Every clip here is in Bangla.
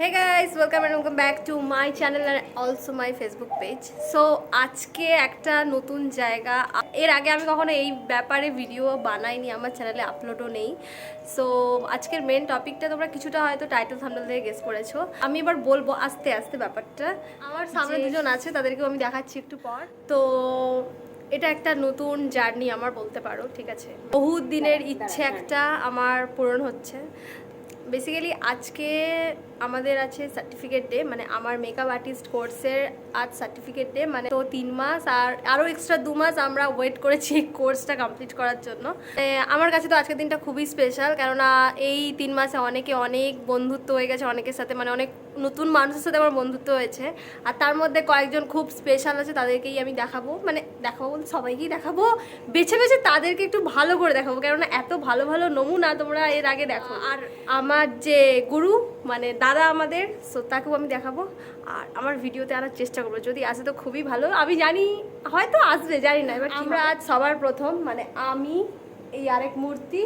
Hey guys welcome and welcome back to my channel R also my Facebook page so আজকে একটা নতুন জায়গা এর আগে আমি কখনো এই ব্যাপারে ভিডিও বানাইনি আমার চ্যানেলে আপলোডও নেই। সো আজকের মেন টপিকটা তোমরা কিছুটা হয়তো টাইটেল থাম্বনেল থেকে গেস করেছ। আমি এবার বলব আস্তে আস্তে ব্যাপারটা। আমার সামনে দুজন আছে তাদেরকেও আমি দেখাচ্ছি একটু পর। তো এটা একটা নতুন জার্নি আমার বলতে পারো ঠিক আছে? বহু দিনের ইচ্ছে একটা আমার পূরণ হচ্ছে। বেসিক্যালি আজকে আমাদের আছে সার্টিফিকেট ডে মানে আমার মেকআপ আর্টিস্ট কোর্সের আজ সার্টিফিকেট ডে মানে তো তিন মাস আর আরও এক্সট্রা দু মাস আমরা ওয়েট করেছি এই কোর্সটা কমপ্লিট করার জন্য। আমার কাছে তো আজকের দিনটা খুবই স্পেশাল কেননা এই তিন মাসে অনেকে অনেক বন্ধুত্ব হয়ে গেছে, অনেকের সাথে মানে অনেক নতুন মানুষের সাথে আমার বন্ধুত্ব হয়েছে। আর তার মধ্যে কয়েকজন খুব স্পেশাল আছে তাদেরকেই আমি দেখাবো। মানে দেখাবো বলতে সবাইকেই দেখাবো। বেছে বেছে তাদেরকে একটু ভালো করে দেখাবো কেননা এত ভালো ভালো নমুনা তোমরা এর আগে দেখো। আর আমার যে গুরু মানে দাদা আমাদের সো তাকেও আমি দেখাবো। আর আমার ভিডিওতে আনার চেষ্টা করব যদি আসে তো খুবই ভালো। আমি জানি হয়তো আসবে জানি না। এবার আমরা আজ সবার প্রথম মানে আমি এই আরেক মূর্তি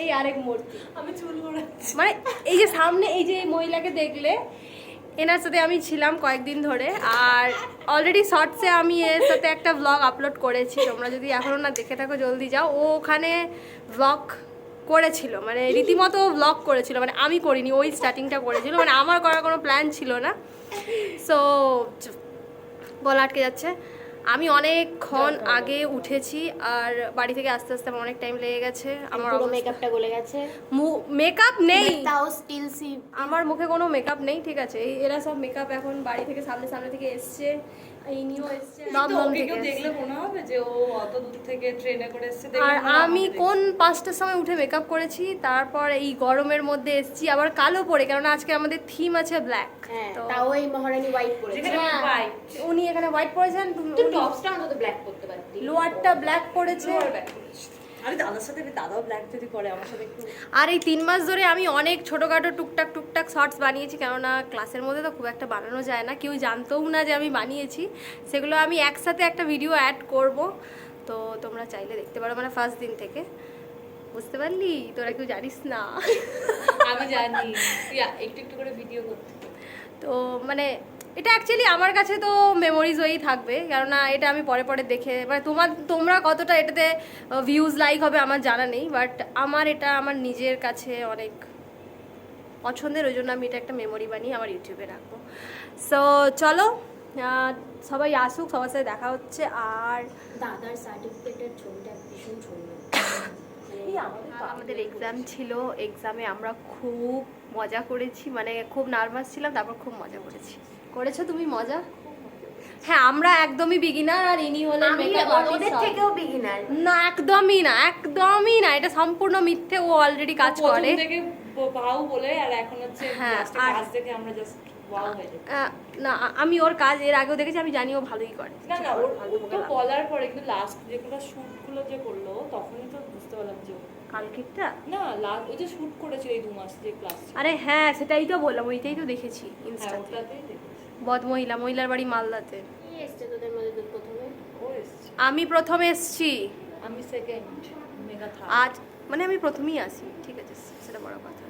এই আরেক মূর্তি আমি চুল ঘোরাচ্ছি। মানে এই যে সামনে এই যে এই মহিলাকে দেখলে এনার সাথে আমি ছিলাম কয়েকদিন ধরে আর অলরেডি শর্টসে আমি এর সাথে একটা ব্লগ আপলোড করেছি। তোমরা যদি এখনও না দেখে থাকো জলদি যাও। ও ওখানে ব্লগ করেছিল মানে রীতিমতো ব্লগ করেছিল মানে আমি করিনি ওই স্টার্টিংটা করেছিল মানে আমার করার কোনো প্ল্যান ছিল না। সো বলা আটকে যাচ্ছে। আমি অনেকক্ষণ আগে উঠেছি আর বাড়ি থেকে আস্তে আস্তে আমার অনেক টাইম লেগে গেছে। আমার পুরো মেকআপটা গলে গেছে। মেকআপ নেই। তাও স্টিল সি আমার মুখে কোনো মেকআপ নেই ঠিক আছে? এরা সব মেকআপ এখন বাড়ি থেকে সামনে সামনে থেকে এসছে। এই নিয়েও এসছে। দমদম ওকে থেকে কেউ এসছে। দেখলে হবে যে ও অত দূর থেকে ট্রেনে করে এসেছে আর আমি কোন পাঁচটার সময় উঠে মেকআপ করেছি তারপর এই গরমের মধ্যে এসছি আবার কালো পরে কেননা আজকে আমাদের থিম আছে ব্ল্যাক হ্যাঁ তাও এই মহারানী হোয়াইট পরেছে। উনি এখানে হোয়াইট পরেছেন তুমি টপসটা অন্তত ব্ল্যাক করতে পারতি লোয়ারটা ব্ল্যাক পরেছে। আরে দাদার সাথে দাদাও ব্ল্যাক যদি করে আমার সাথে একটু আর এই তিন মাস ধরে আমি অনেক ছোটোখাটো টুকটাক টুকটাক শর্টস বানিয়েছি কেননা ক্লাসের মধ্যে তো খুব একটা বানানো যায় না। কেউ জানতেও না যে আমি বানিয়েছি। সেগুলো আমি একসাথে একটা ভিডিও অ্যাড করব। তো তোমরা চাইলে দেখতে পারো মানে ফার্স্ট দিন থেকে। বুঝতে পারলি? তোরা কেউ জানিস না। আমি জানি। একটু একটু করে ভিডিও করতে। তো মানে এটা অ্যাকচুয়ালি আমার কাছে তো মেমোরিজ হয়েই থাকবে কেননা এটা আমি পরে পরে দেখে মানে তোমার তোমরা কতটা এটাতে ভিউজ লাইক হবে আমার জানা নেই বাট আমার এটা আমার নিজের কাছে অনেক পছন্দের ওই জন্য আমি এটা একটা মেমোরি বানিয়ে আমার ইউটিউবে রাখব। সো চলো সবাই আসুক সবার সাথে দেখা হচ্ছে আর দাদার সার্টিফিকেটের ছবিটা ভীষণ সুন্দর। আমাদের এক্সাম ছিল এক্সামে আমরা খুব মজা করেছি মানে খুব নার্ভাস ছিলাম তারপর খুব মজা করেছি। করেছ তুমি মজা? হ্যাঁ আমরা একদমই বিগিনার আর ইনি হলেন artist ওদের থেকেও বিগিনার না একদমই না একদমই না এটা সম্পূর্ণ মিথ্যে ও অলরেডি কাজ প্রথম করে। থেকে ভাউ বলে আর এখন হচ্ছে হ্যাঁ, কাজ দেখে আমরা জাস্ট ওয়াও হয়ে যাই আহ, না আমি ওর কাজ এর আগেও দেখেছি আমি জানি ও ভালোই করে। না না ওর তো বলার পরে কিন্তু লাস্ট যেগুলো শুটগুলো যে করল তখনই তো বুঝতে পারলাম যে কালকেরটা? না লাস্ট ওই যে শুট করেছিল এই দু মাস যে ক্লাস আরে হ্যাঁ সেটাই তো বললাম ওইটাই তো দেখেছি হ্যাঁ ইনস্টাতে ওটাতেই দেখেছি। বদ মহিলা মহিলার বাড়ি মালদাতে। কি এসছে তোদের মধ্যে প্রথমে? ও এসছে। আমি প্রথম এসছি। আমি সেকেন্ড আজ মানে আমি প্রথমেই আসি ঠিক আছে সেটা বড় কথা।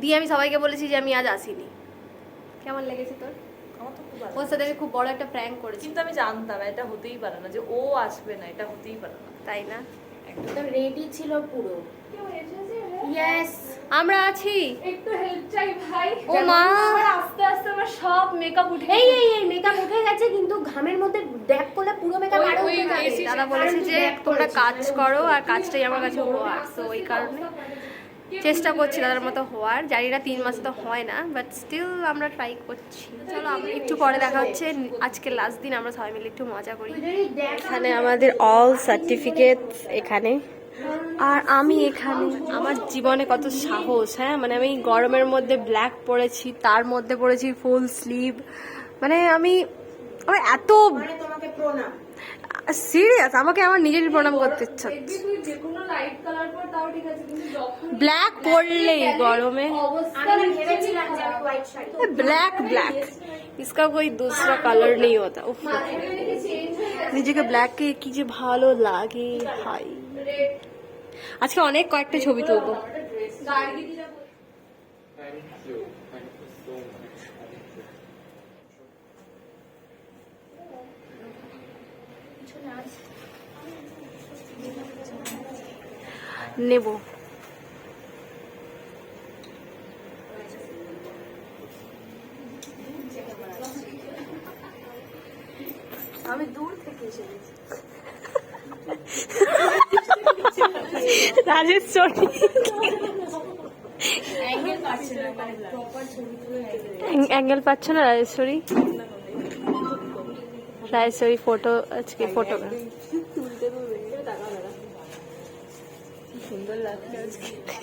দিয়ে আমি সবাইকে বলেছি যে আমি আজ আসিনি। কেমন লেগেছে তোর? আমার তো খুব ভালো ওর সাথে আমি খুব বড় একটা প্র্যাঙ্ক করেছি। কিন্তু আমি জানতাম এটা হতেই পারে না যে ও আসবে না এটা হতেই পারে না। তাই না? তো রেডি ছিল পুরো। ইয়েস আমরা আছি। একটু হেল্প ও মা। আস্তে আস্তে আমার সব মেকআপ উঠে এই এই এই মেকআপ উঠে গেছে কিন্তু ঘামের মধ্যে ব্যাক করলে পুরো মেকআপ আরও উঠে যাবে। দাদা বলেছে যে তোমরা কাজ করো আর কাজটাই আমার কাছে হওয়ার তো ওই কারণে চেষ্টা করছি দাদার মতো হওয়ার। জানি না তিন মাসে তো হয় না বাট স্টিল আমরা ট্রাই করছি। চলো আমরা একটু পরে দেখা হচ্ছে। আজকে লাস্ট দিন আমরা সবাই মিলে একটু মজা করি। এখানে আমাদের অল সার্টিফিকেট এখানে। আর আমি এখানে আমার জীবনে কত সাহস হ্যাঁ মানে আমি গরমের মধ্যে ব্ল্যাক পরেছি তার মধ্যে পরেছি ফুল স্লিভ মানে আমি আমার এত মানে তোমাকে প্রণাম সিরিয়াস আমাকে আমার নিজেরই প্রণাম করতে ইচ্ছা হচ্ছে তুই যে কোনো লাইট কালার পর তাও ঠিক আছে কিন্তু যখন ব্ল্যাক পরলেই গরমে অবস্থা আমি ভেবেছিলাম যে আমি হোয়াইট শাড়ি ब्लैक ब्लैक इसका कोई दूसरा कलर नहीं होता उफ চেঞ্জ হয়ে গেছে নিজেকে ব্ল্যাক কে কি যে ভালো লাগে হাই রেড আজকে অনেক কয়েকটা ছবি তুলবো. নেব। আমি দূর থেকে এসে গেছি রাজেশ্বরী অ্যাঙ্গেল পাচ্ছ না রাজেশ্বরী রাজেশ্বরী ফটো আজকে ফটো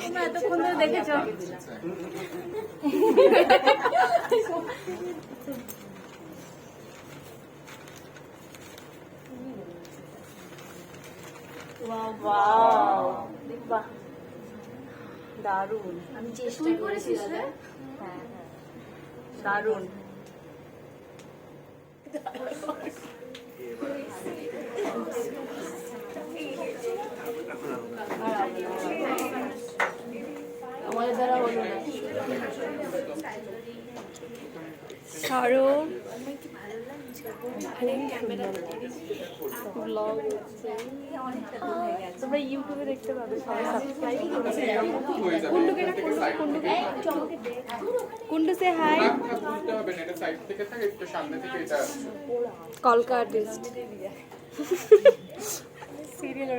তোমরা এতক্ষণ ধরে দেখেছ। বাহ দারুণ। আমি চেষ্টা করেছি দাদা হ্যাঁ হ্যাঁ। দারুণ। আমাদের দ্বারা হলো না।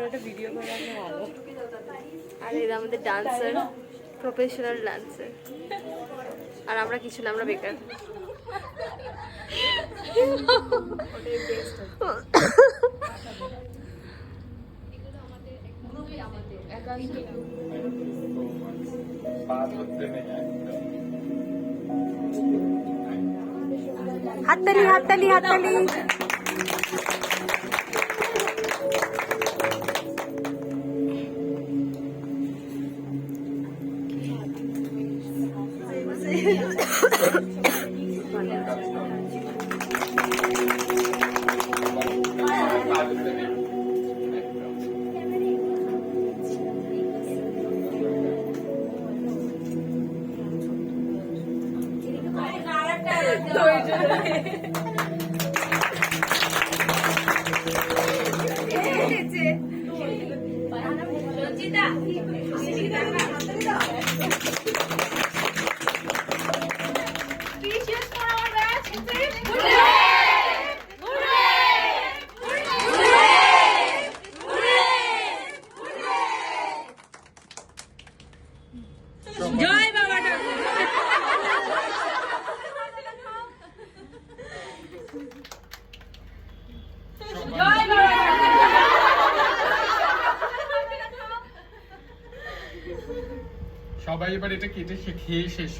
এটা আর আমাদের ডান্সার প্রফেশনাল ডান্সার আর আমরা কিছু না আমরা বেকার। হাততালি হাততালি হাততালি সবাই এবার এটা কেটে খেয়ে শেষ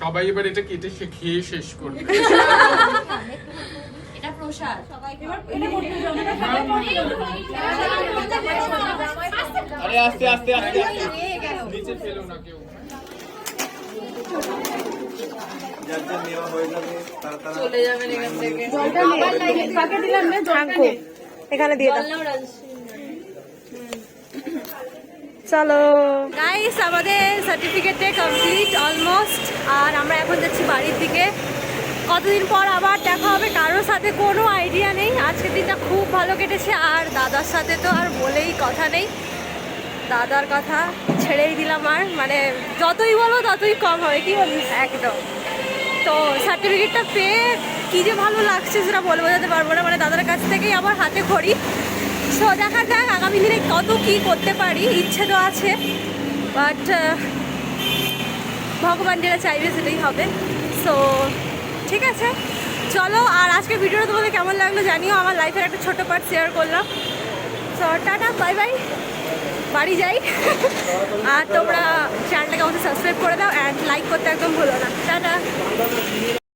সবাই এবার এটা কেটে খেয়ে শেষ করবে। আরে আস্তে আস্তে আস্তে নিচে ফেলো না কেউ। হয়ে এখানে দিয়ে দাও। চলো। গাইস আমাদের সার্টিফিকেটে কমপ্লিট অলমোস্ট আর আমরা এখন যাচ্ছি বাড়ির দিকে। কতদিন পর আবার দেখা হবে কারোর সাথে কোনো আইডিয়া নেই। আজকের দিনটা খুব ভালো কেটেছে আর দাদার সাথে তো আর বলেই কথা নেই। দাদার কথা ছেড়েই দিলাম আর মানে যতই বলো ততই কম হবে কি বলিস? একদম। তো সার্টিফিকেটটা পেয়ে কী যে ভালো লাগছে সেটা বলে বোঝাতে পারব না মানে দাদার কাছ থেকেই আবার হাতে খড়ি সো দেখা যাক আগামী দিনে কত কি করতে পারি ইচ্ছে তো আছে। বাট ভগবান যেটা চাইবে সেটাই হবে। সো ঠিক আছে? চলো, আর আজকে ভিডিওটা তোমাদের কেমন লাগল জানিও, আমার লাইফের একটা ছোটো পার্ট শেয়ার করলাম। সো টাটা বাই বাই বাড়ি যাই। আর তোমরা চ্যানেলটাকে আমাদের সাবস্ক্রাইব করে দাও অ্যান্ড লাইক করতে একদম ভুলো না। টাটা।